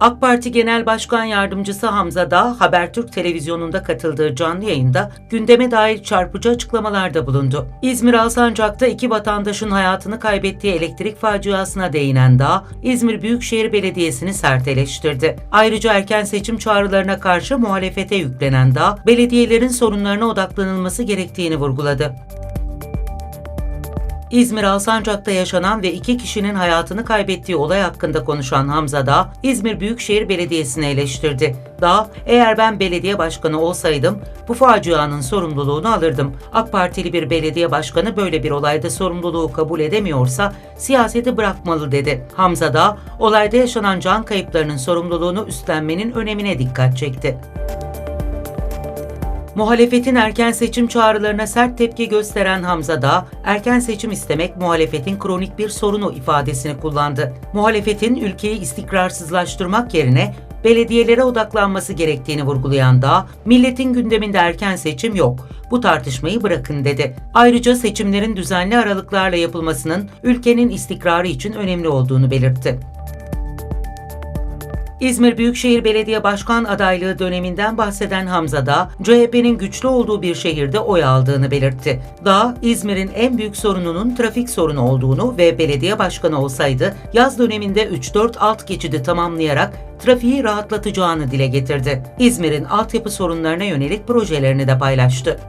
AK Parti Genel Başkan Yardımcısı Hamza Dağ, Habertürk televizyonunda katıldığı canlı yayında gündeme dair çarpıcı açıklamalarda bulundu. İzmir Alsancak'ta iki vatandaşın hayatını kaybettiği elektrik faciasına değinen Dağ, İzmir Büyükşehir Belediyesi'ni sert eleştirdi. Ayrıca erken seçim çağrılarına karşı muhalefete yüklenen Dağ, belediyelerin sorunlarına odaklanılması gerektiğini vurguladı. İzmir Alsancak'ta yaşanan ve iki kişinin hayatını kaybettiği olay hakkında konuşan Hamza Dağ, İzmir Büyükşehir Belediyesi'ni eleştirdi. Dağ, eğer ben belediye başkanı olsaydım bu facianın sorumluluğunu alırdım. AK Partili bir belediye başkanı böyle bir olayda sorumluluğu kabul edemiyorsa siyaseti bırakmalı dedi. Hamza Dağ, olayda yaşanan can kayıplarının sorumluluğunu üstlenmenin önemine dikkat çekti. Muhalefetin erken seçim çağrılarına sert tepki gösteren Hamza Dağ, erken seçim istemek muhalefetin kronik bir sorunu ifadesini kullandı. Muhalefetin ülkeyi istikrarsızlaştırmak yerine belediyelere odaklanması gerektiğini vurgulayan Dağ, milletin gündeminde erken seçim yok. Bu tartışmayı bırakın dedi. Ayrıca seçimlerin düzenli aralıklarla yapılmasının ülkenin istikrarı için önemli olduğunu belirtti. İzmir Büyükşehir Belediye Başkan adaylığı döneminden bahseden Hamza Dağ, CHP'nin güçlü olduğu bir şehirde oy aldığını belirtti. Dağ, İzmir'in en büyük sorununun trafik sorunu olduğunu ve belediye başkanı olsaydı yaz döneminde 3-4 alt geçidi tamamlayarak trafiği rahatlatacağını dile getirdi. İzmir'in altyapı sorunlarına yönelik projelerini de paylaştı.